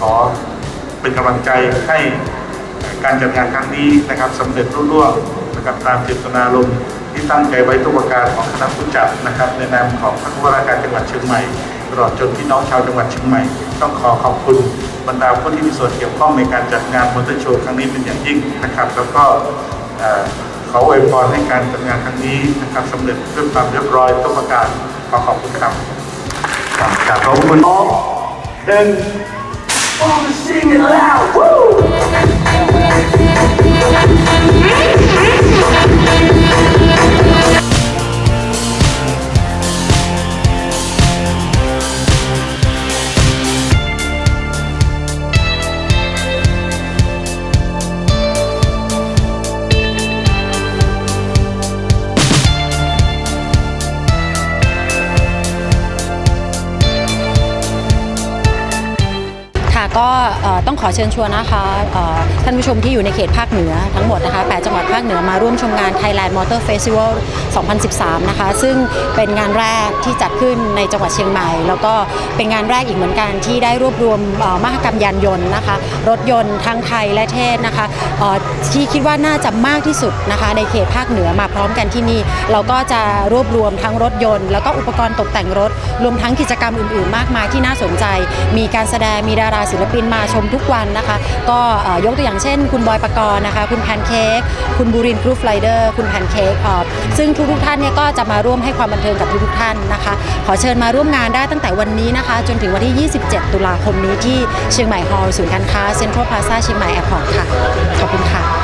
ขอเป็นกำลังใจให้การจัดงานครั้งนี้นะครับสำเร็จรุ่ร่วงนะครับตามเจตนารมณ์ที่ตั้งใจไว้ทุกประการของคณะผู้จัดนะครับ ในนามของท่านผู้ว่าราชการจังหวัดเชียงใหม่ตลอดจนพี่น้องชาวจังหวัดเชียงใหม่ ต้องขอขอบคุณบรรดาผู้ที่มีส่วนเกี่ยวข้องในการจัดงานมอเตอร์โชว์ครั้งนี้เป็นอย่างยิ่งนะครับ แล้วก็เอ่อขออวยพรให้การจัดงานครั้งนี้นะครับสำเร็จด้วยความเรียบร้อยทุกประการขอขอบคุณครับครับขอบคุณน้องหนึ่ง All the singing loud. Woo! ก็ต้องขอเชิญชวนนะคะท่านผู้ชมที่อยู่ในเขตภาคเหนือทั้งหมดนะคะ 8 จังหวัดภาคเหนือมาร่วมชมงาน Thailand Motor Festival 2013 นะคะ ซึ่งเป็นงานแรกที่จัดขึ้นในจังหวัดเชียงใหม่ แล้วก็เป็นงานแรกอีกเหมือนกันที่ได้รวบรวมมหกรรมยานยนต์นะคะ รถยนต์ทั้งไทยและเทศนะคะที่คิดว่าน่าจะมากที่สุดนะคะ ในเขตภาคเหนือมาพร้อมกันที่นี่เราก็จะรวบรวมทั้งรถยนต์ แล้วก็อุปกรณ์ตกแต่งรถ รวมทั้งกิจกรรมอื่น ๆ มากมายที่น่าสนใจ มีการแสดงมีดาราศิลลปินมาชมทุกวันนะคะ ก็ยกตัวอย่างเช่น คุณบอยปกรณ์นะคะ คุณแพนเค้กคุณบูรินทร์กรูฟไลเดอร์คุณแพนเค้กซึ่งทุกๆท่านเนี่ยก็จะมาร่วมให้ความบันเทิงกับทุกๆท่านนะคะ ขอเชิญมาร่วมงานได้ตั้งแต่วันนี้นะคะ จนถึงวันที่ 27 ตุลาคมนี้ที่เชียงใหม่ฮอลล์ศูนย์การค้าเซ็นทรัลพลาซ่าเชียงใหม่แอร์พอร์ตค่ะ ขอบคุณค่ะ